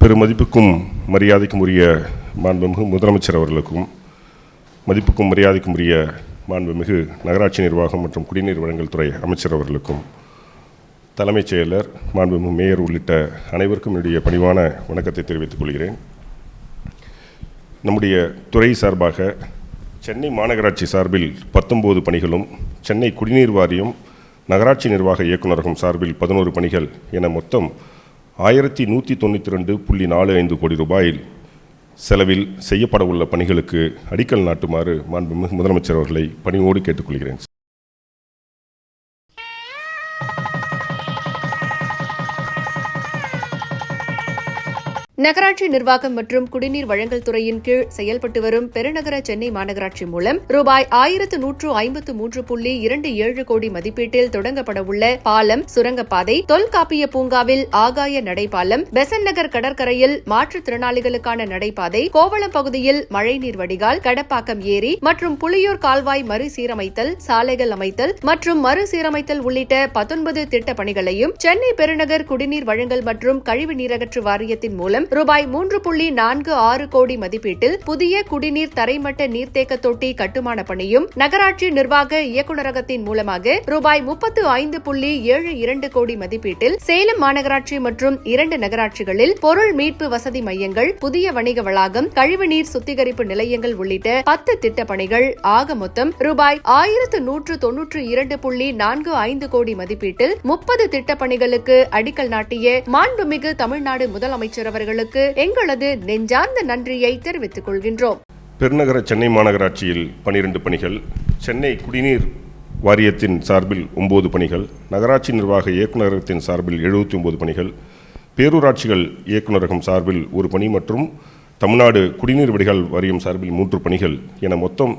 பெருமதிப்புக்கும் மரியாதைக்கும் உரிய மாண்புமிகு முதலமைச்சர் அவர்களுக்கும் மதிப்புக்கும் மரியாதைக்கும் உரிய மாண்புமிகு நகராட்சி நிர்வாகம் மற்றும் குடிநீர் வழங்கல் துறை அமைச்சர் அவர்களுக்கும் தலைமைச் செயலர் மாண்புமிகு மேயர் உள்ளிட்ட அனைவருக்கும் என்னுடைய பணிவான வணக்கத்தை தெரிவித்துக் கொள்கிறேன். நம்முடைய துறை சார்பாக சென்னை மாநகராட்சி சார்பில் பத்தொம்போது பணிகளும் சென்னை குடிநீர் வாரியம் நகராட்சி நிர்வாக இயக்குநரகம் சார்பில் பதினோரு பணிகள் என மொத்தம் ஆயிரத்தி நூற்றி தொண்ணூற்றி ரெண்டு புள்ளி நாலு ஐந்து கோடி ரூபாயில் செலவில் செய்யப்பட உள்ள பணிகளுக்கு அடிக்கல் நாட்டுமாறு மாண்புமிகு முதலமைச்சர் அவர்களை பணிவோடு கேட்டுக்கொள்கிறேன். நகராட்சி நிர்வாகம் மற்றும் குடிநீர் வழங்கல் துறையின் கீழ் செயல்பட்டு வரும் பெருநகர சென்னை மாநகராட்சி மூலம் ரூபாய் ஆயிரத்து நூற்று ஐம்பத்து மூன்று புள்ளி இரண்டு ஏழு கோடி மதிப்பீட்டில் தொடங்கப்பட உள்ள பாலம் சுரங்கப்பாதை தொல்காப்பிய பூங்காவில் ஆகாய நடைபாலம் பெசன் நகர் கடற்கரையில் மாற்றுத்திறனாளிகளுக்கான நடைபாதை கோவளம் பகுதியில் மழைநீர் வடிகால் கடப்பாக்கம் ஏரி மற்றும் புளியூர் கால்வாய் மறுசீரமைத்தல் சாலைகள் அமைத்தல் மற்றும் மறுசீரமைத்தல் உள்ளிட்ட பத்தொன்பது திட்ட பணிகளையும் சென்னை பெருநகர் குடிநீர் வழங்கல் மற்றும் கழிவு நீரகற்று வாரியத்தின் மூலம் ரூபாய் மூன்று புள்ளி நான்கு ஆறு கோடி மதிப்பீட்டில் புதிய குடிநீர் தரைமட்ட நீர்த்தேக்க தொட்டி கட்டுமான பணியும் நகராட்சி நிர்வாக இயக்குநரகத்தின் மூலமாக ரூபாய் முப்பத்து ஐந்து புள்ளி ஏழு இரண்டு கோடி மதிப்பீட்டில் சேலம் மாநகராட்சி மற்றும் இரண்டு நகராட்சிகளில் பொருள் மீட்பு வசதி மையங்கள் புதிய வணிக வளாகம் கழிவுநீர் சுத்திகரிப்பு நிலையங்கள் உள்ளிட்ட பத்து திட்டப்பணிகள் ஆக மொத்தம் ரூபாய் ஆயிரத்து நூற்று தொன்னூற்று இரண்டு புள்ளி நான்கு ஐந்து கோடி மதிப்பீட்டில் முப்பது திட்டப்பணிகளுக்கு அடிக்கல் நாட்டிய மாண்புமிகு தமிழ்நாடு முதலமைச்சர் அவர்கள் அவர்களுக்கு எங்களது நெஞ்சார்ந்த நன்றியை தெரிவித்துக் கொள்கின்றோம். பெருநகர சென்னை மாநகராட்சியில் பனிரெண்டு பணிகள் சென்னை குடிநீர் வாரியத்தின் சார்பில் ஒன்பது பணிகள் நகராட்சி நிர்வாக இயக்குநரகத்தின் சார்பில் எழுபத்தி ஒன்பது பணிகள் பேரூராட்சிகள் இயக்குநரகம் சார்பில் ஒரு பணி மற்றும் தமிழ்நாடு குடிநீர் வடிகால் வாரியம் சார்பில் மூன்று பணிகள் என மொத்தம்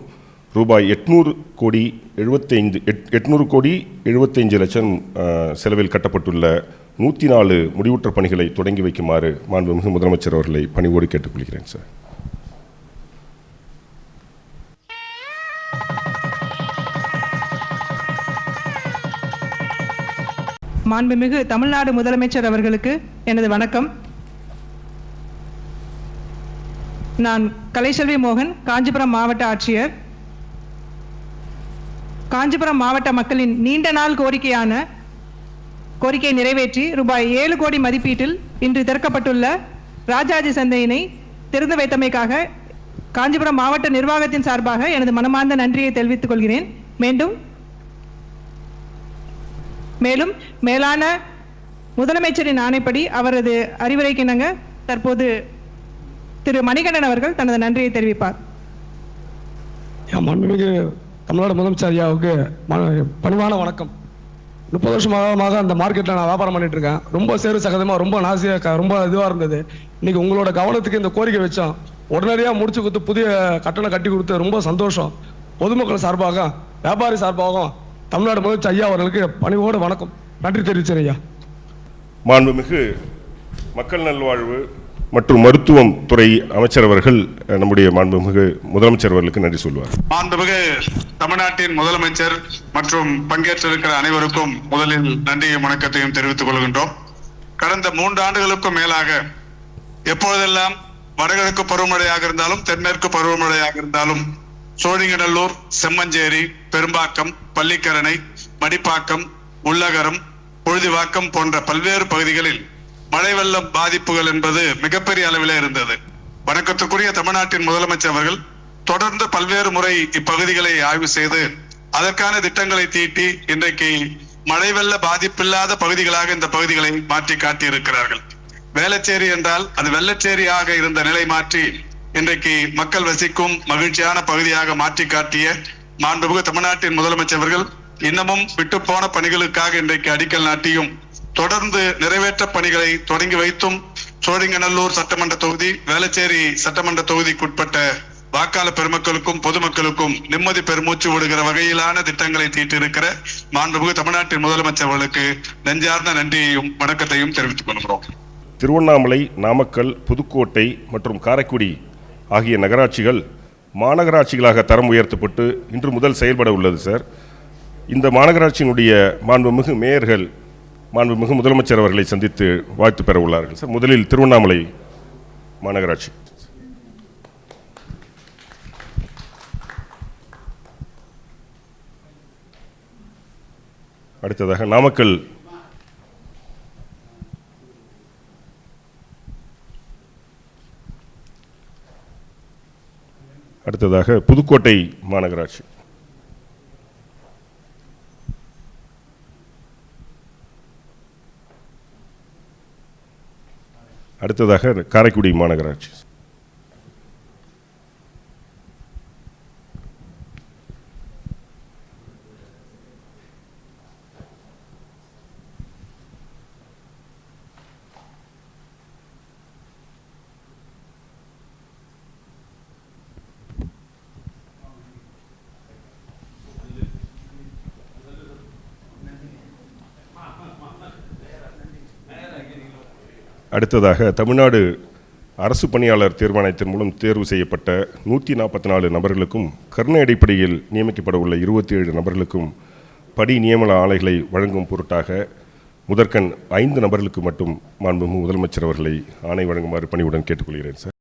ரூபாய் எட்நூறு கோடி எழுபத்தைந்து எட் எட்நூறு கோடி எழுபத்தைந்து லட்சம் செலவில் கட்டப்பட்டுள்ள நூற்றி நாலு முடிவுற்ற பணிகளை தொடங்கி வைக்குமாறு மாண்புமிகு முதலமைச்சர் அவர்களை பணிவோடு கேட்டுக்கொள்கிறேன் சார். மாண்புமிகு தமிழ்நாடு முதலமைச்சர் அவர்களுக்கு எனது வணக்கம். நான் கலைசெல்வி மோகன் காஞ்சிபுரம் மாவட்ட ஆட்சியர். காஞ்சிபுரம் மாவட்ட மக்களின் நீண்ட நாள் கோரிக்கையான கோரிக்கை நிறைவேற்றி ரூபாய் ஏழு கோடி மதிப்பீட்டில் இன்று திறக்கப்பட்டுள்ள ராஜாஜி சந்தையினை திறந்து வைத்தமைக்காக காஞ்சிபுரம் மாவட்ட நிர்வாகத்தின் சார்பாக எனது மனமார்ந்த நன்றியை தெரிவித்துக் கொள்கிறேன். மீண்டும் மேலும் மேலான முதலமைச்சரின் ஆணைப்படி அவரது அறிவுரைக்கிணங்க தற்போது திரு மணிகண்டன் அவர்கள் தனது நன்றியை தெரிவிப்பார். தமிழ்நாடு முதலமைச்சர் ஐயாவுக்கு பணிவான வணக்கம். முப்பது வருஷமாக அந்த மார்க்கெட்டில் நான் வியாபாரம் பண்ணிட்டு இருக்கேன். ரொம்ப சேரு சகதமாக ரொம்ப நாசியாக ரொம்ப இதுவாக இருந்தது. இன்னைக்கு உங்களோட கவனத்துக்கு இந்த கோரிக்கை வச்சோம். உடனடியாக முடிச்சு கொடுத்து புதிய கட்டணம் கட்டி கொடுத்து ரொம்ப சந்தோஷம். பொதுமக்கள் சார்பாக வியாபாரி சார்பாகவும் தமிழ்நாடு முதலமைச்சர் ஐயா அவர்களுக்கு பணிவோடு வணக்கம். நன்றி தெரிவிச்சேன் ஐயா. மாண்புமிகு மக்கள் நல்வாழ்வு மற்றும் மருத்துவம் துறை அமைச்சர் அவர்கள் நம்முடைய மாண்புமிகு முதலமைச்சர் அவர்களுக்கு நன்றி சொல்வார். மாண்புமிகு தமிழ்நாட்டின் முதலமைச்சர் மற்றும் பங்கேற்றிருக்கிற அனைவருக்கும் முதலில் நன்றியும் வணக்கத்தையும் தெரிவித்துக் கொள்கின்றோம். கடந்த மூன்று ஆண்டுகளுக்கும் மேலாக எப்பொழுதெல்லாம் வடகிழக்கு பருவமழையாக இருந்தாலும் தென்மேற்கு பருவமழையாக இருந்தாலும் சோழிங்கநல்லூர் செம்மஞ்சேரி பெரும்பாக்கம் பள்ளிக்கரணை மடிப்பாக்கம் உள்ளகரம் பொழுதிவாக்கம் போன்ற பல்வேறு பகுதிகளில் மழை வெள்ளம் பாதிப்புகள் என்பது மிகப்பெரிய அளவில் இருந்தது. வணக்கத்துக்குரிய தமிழ்நாட்டின் முதலமைச்சர் அவர்கள் தொடர்ந்து பல்வேறு முறை இப்பகுதிகளை ஆய்வு செய்து அதற்கான திட்டங்களை தீட்டி இன்றைக்கு மழை வெள்ள பாதிப்பில்லாத பகுதிகளாக இந்த பகுதிகளை மாற்றி காட்டியிருக்கிறார்கள். வேளச்சேரி என்றால் அது வெள்ளச்சேரியாக இருந்த நிலை மாற்றி இன்றைக்கு மக்கள் வசிக்கும் மகிழ்ச்சியான பகுதியாக மாற்றி காட்டிய மாண்புமிகு தமிழ்நாட்டின் முதலமைச்சர் அவர்கள் இன்னமும் விட்டுப்போன பணிகளுக்காக இன்றைக்கு அடிக்கல் நாட்டியும் தொடர்ந்து நிறைவேற்ற பணிகளை தொடங்கி வைத்தும் சோழிங்கநல்லூர் சட்டமன்ற தொகுதி வேளச்சேரி சட்டமன்ற தொகுதிக்குட்பட்ட வாக்காளர் பெருமக்களுக்கும் பொதுமக்களுக்கும் நிம்மதி பெருமூச்சு விடுகிற வகையிலான திட்டங்களை தீட்டிருக்கிற மாண்புமிகு தமிழ்நாட்டின் முதலமைச்சர் அவர்களுக்கு நெஞ்சார்ந்த நன்றியையும் வணக்கத்தையும் தெரிவித்துக் கொள்கிறோம். திருவண்ணாமலை நாமக்கல் புதுக்கோட்டை மற்றும் காரைக்குடி ஆகிய நகராட்சிகள் மாநகராட்சிகளாக தரம் உயர்த்தப்பட்டு இன்று முதல் செயல்பட உள்ளது சார். இந்த மாநகராட்சியினுடைய மாண்புமிகு மேயர்கள் மாண்புமிகு முதலமைச்சர் அவர்களை சந்தித்து வாழ்த்து பெற உள்ளார்கள். சார் முதலில் திருவண்ணாமலை மாநகராட்சி. அடுத்ததாக நாமக்கல். அடுத்ததாக புதுக்கோட்டை மாநகராட்சி. அடுத்ததாக காரைக்குடி மாநகராட்சி. அடுத்ததாக தமிழ்நாடு அரசு பணியாளர் தீர்மானத்தின் மூலம் தேர்வு செய்யப்பட்ட நூற்றி நாற்பத்தி நாலு நபர்களுக்கும் கருணை அடிப்படையில் நியமிக்கப்பட உள்ள இருபத்தி ஏழு நபர்களுக்கும் படி நியமன ஆலைகளை வழங்கும் பொருட்டாக முதற்கண் ஐந்து நபர்களுக்கு மட்டும் மாண்புமிகு முதலமைச்சர் அவர்களை ஆணை வழங்குமாறு பணியுடன் கேட்டுக்கொள்கிறேன் சார்.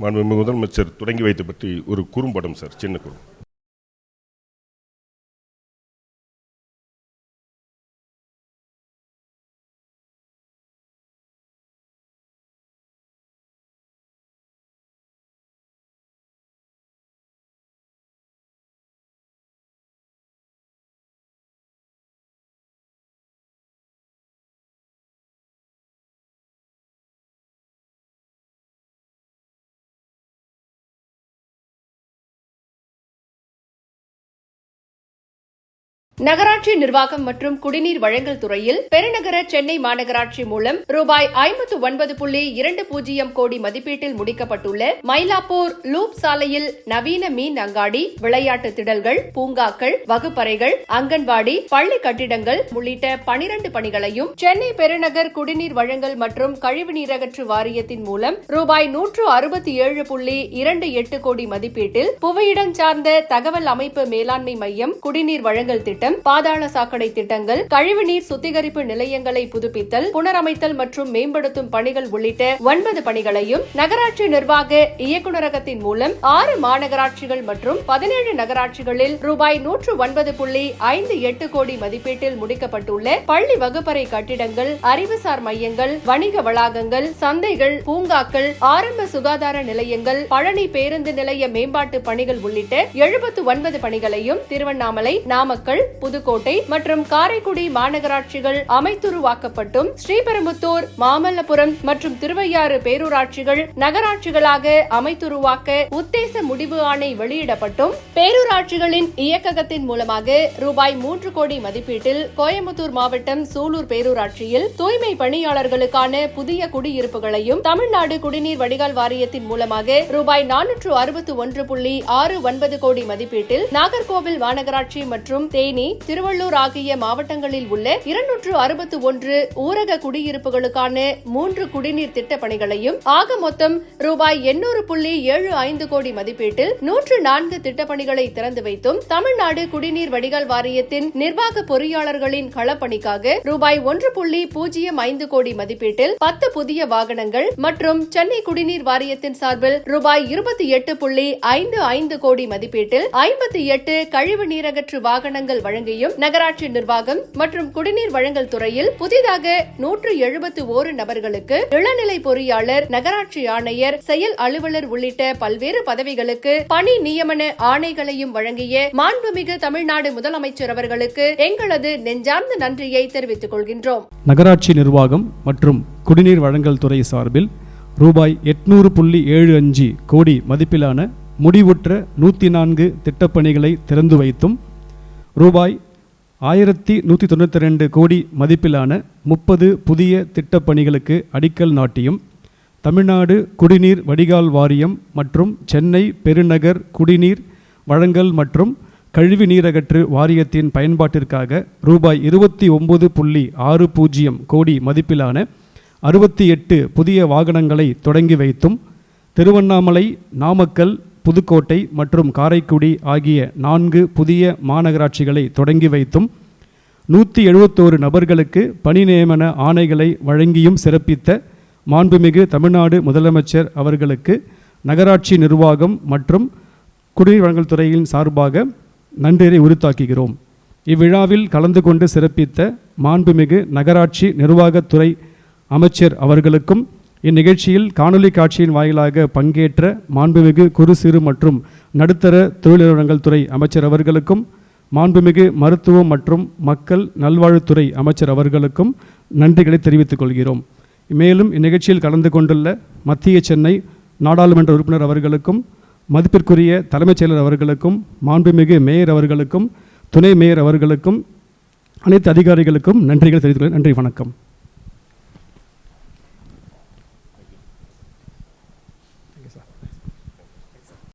மாண்புமிகு முதலமைச்சர் தொடங்கி வைத்த பற்றி ஒரு குறும்படம் சார். சின்ன குறும் நகராட்சி நிர்வாகம் மற்றும் குடிநீர் வழங்கல் துறையில் பெருநகர சென்னை மாநகராட்சி மூலம் ரூபாய் ஐம்பத்து ஒன்பது புள்ளி இரண்டு பூஜ்ஜியம் கோடி மதிப்பீட்டில் முடிக்கப்பட்டுள்ள மயிலாப்பூர் லூப் சாலையில் நவீன மீன் அங்காடி விளையாட்டு திடல்கள் பூங்காக்கள் வகுப்பறைகள் அங்கன்வாடி பள்ளி கட்டிடங்கள் உள்ளிட்ட பனிரண்டு பணிகளையும் சென்னை பெருநகர் குடிநீர் வழங்கல் மற்றும் கழிவுநீர் அகற்று வாரியத்தின் மூலம் ரூபாய் நூற்று அறுபத்தி ஏழு புள்ளி இரண்டு எட்டு கோடி மதிப்பீட்டில் புவியிடம் சார்ந்த தகவல் அமைப்பு மேலாண்மை மையம் குடிநீர் வழங்கல் திட்டம் பாதாள சாக்கடை திட்டங்கள் கழிவுநீர் சுத்திகரிப்பு நிலையங்களை புதுப்பித்தல் புனரமைத்தல் மற்றும் மேம்படுத்தும் பணிகள் உள்ளிட்ட ஒன்பது பணிகளையும் நகராட்சி நிர்வாக இயக்குநரகத்தின் மூலம் ஆறு மாநகராட்சிகள் மற்றும் பதினேழு நகராட்சிகளில் ரூபாய் நூற்று ஒன்பது புள்ளி ஐந்து எட்டு கோடி மதிப்பீட்டில் முடிக்கப்பட்டுள்ள பள்ளி வகுப்பறை கட்டிடங்கள் அறிவுசார் மையங்கள் வணிக வளாகங்கள் சந்தைகள் பூங்காக்கள் ஆரம்ப சுகாதார நிலையங்கள் பழனி பேருந்து நிலைய மேம்பாட்டு பணிகள் உள்ளிட்ட எழுபத்து ஒன்பது பணிகளையும் திருவண்ணாமலை நாமக்கல் புதுக்கோட்டை மற்றும் காரைக்குடி மாநகராட்சிகள் அமைத்துருவாக்கப்பட்டும் ஸ்ரீபெரும்புத்தூர் மாமல்லபுரம் மற்றும் திருவையாறு பேரூராட்சிகள் நகராட்சிகளாக அமைத்துருவாக்க உத்தேச முடிவு ஆணை வெளியிடப்பட்டும். பேரூராட்சிகளின் இயக்ககத்தின் மூலமாக ரூபாய் மூன்று கோடி மதிப்பீட்டில் கோயம்புத்தூர் மாவட்டம் சூலூர் பேரூராட்சியில் தூய்மை பணியாளர்களுக்கான புதிய குடியிருப்புகளையும் தமிழ்நாடு குடிநீர் வடிகால் வாரியத்தின் மூலமாக ரூபாய் நானூற்று அறுபத்து ஒன்று புள்ளி ஆறு ஒன்பது கோடி மதிப்பீட்டில் நாகர்கோவில் மாநகராட்சி மற்றும் தேனி திருவள்ளூர் ஆகிய மாவட்டங்களில் உள்ள இருநூற்று அறுபத்து ஒன்று ஊரக குடியிருப்புகளுக்கான மூன்று குடிநீர் திட்ட பணிகளையும் ஆக மொத்தம் ரூபாய் எண்ணூறு புள்ளி ஏழு ஐந்து கோடி மதிப்பீட்டில் நூற்று நான்கு திட்டப்பணிகளை திறந்து வைத்தும் தமிழ்நாடு குடிநீர் வடிகால் வாரியத்தின் நிர்வாக பொறியாளர்களின் களப்பணிக்காக ரூபாய் ஒன்று புள்ளி பூஜ்ஜியம் ஐந்து கோடி மதிப்பீட்டில் பத்து புதிய வாகனங்கள் மற்றும் சென்னை குடிநீர் வாரியத்தின் சார்பில் ரூபாய் இருபத்தி எட்டு புள்ளி ஐந்து ஐந்து கோடி மதிப்பீட்டில் ஐம்பத்தி எட்டு கழிவு நீரகற்று வாகனங்கள் வழங்க வழங்கியும் நகராட்சி நிர்வாகம் மற்றும் குடிநீர் வழங்கல் துறையில் புதிதாக நூற்று எழுபத்து ஓரு நபர்களுக்கு இளநிலை பொறியாளர் நகராட்சி ஆணையர் செயல் அலுவலர் உள்ளிட்ட பல்வேறு பதவிகளுக்கு பணி நியமன ஆணைகளையும் வழங்கிய மாண்புமிகு தமிழ்நாடு முதலமைச்சர் அவர்களுக்கு எங்களது நெஞ்சார்ந்த நன்றியை தெரிவித்துக் கொள்கின்றோம். நகராட்சி நிர்வாகம் மற்றும் குடிநீர் வழங்கல் துறை சார்பில் ரூபாய் எட்நூறு புள்ளி ஏழு அஞ்சு கோடி மதிப்பிலான முடிவுற்ற நூற்றி நான்கு திட்டப்பணிகளை திறந்து வைத்தும் ரூபாய் ஆயிரத்தி நூற்றி தொண்ணூற்றி ரெண்டு கோடி மதிப்பிலான முப்பது புதிய திட்டப்பணிகளுக்கு அடிக்கல் நாட்டியும் தமிழ்நாடு குடிநீர் வடிகால் வாரியம் மற்றும் சென்னை பெருநகர் குடிநீர் வழங்கல் மற்றும் கழிவு நீரகற்று வாரியத்தின் பயன்பாட்டிற்காக ரூபாய் இருபத்தி ஒன்பது புள்ளி ஆறு பூஜ்ஜியம் கோடி மதிப்பிலான அறுபத்தி எட்டு புதிய வாகனங்களை தொடங்கி வைத்தும் திருவண்ணாமலை நாமக்கல் புதுக்கோட்டை மற்றும் காரைக்குடி ஆகிய நான்கு புதிய மாநகராட்சிகளை தொடங்கி வைத்தும் நூற்றி எழுபத்தோரு நபர்களுக்கு பணி நியமன ஆணைகளை வழங்கியும் சிறப்பித்த மாண்புமிகு தமிழ்நாடு முதலமைச்சர் அவர்களுக்கு நகராட்சி நிர்வாகம் மற்றும் குடிநீர் வழங்கல் துறையின் சார்பாக நன்றியை உறுத்தாக்குகிறோம் இவ்விழாவில் கலந்து கொண்டு சிறப்பித்த மாண்புமிகு நகராட்சி நிர்வாகத்துறை அமைச்சர் அவர்களுக்கும் இந்நிகழ்ச்சியில் காணொலி காட்சியின் வாயிலாக பங்கேற்ற மாண்புமிகு குறு சிறு மற்றும் நடுத்தர தொழில் நிறுவனங்கள் துறை அமைச்சர் அவர்களுக்கும் மாண்புமிகு மருத்துவம் மற்றும் மக்கள் நல்வாழ்வுத்துறை அமைச்சர் அவர்களுக்கும் நன்றிகளை தெரிவித்துக் கொள்கிறோம். மேலும் இந்நிகழ்ச்சியில் கலந்து கொண்டுள்ள மத்திய சென்னை நாடாளுமன்ற உறுப்பினர் அவர்களுக்கும் மதிப்பிற்குரிய தலைமைச் செயலர் அவர்களுக்கும் மாண்புமிகு மேயர் அவர்களுக்கும் துணை மேயர் அவர்களுக்கும் அனைத்து அதிகாரிகளுக்கும் நன்றிகள் தெரிவித்துக் நன்றி வணக்கம்.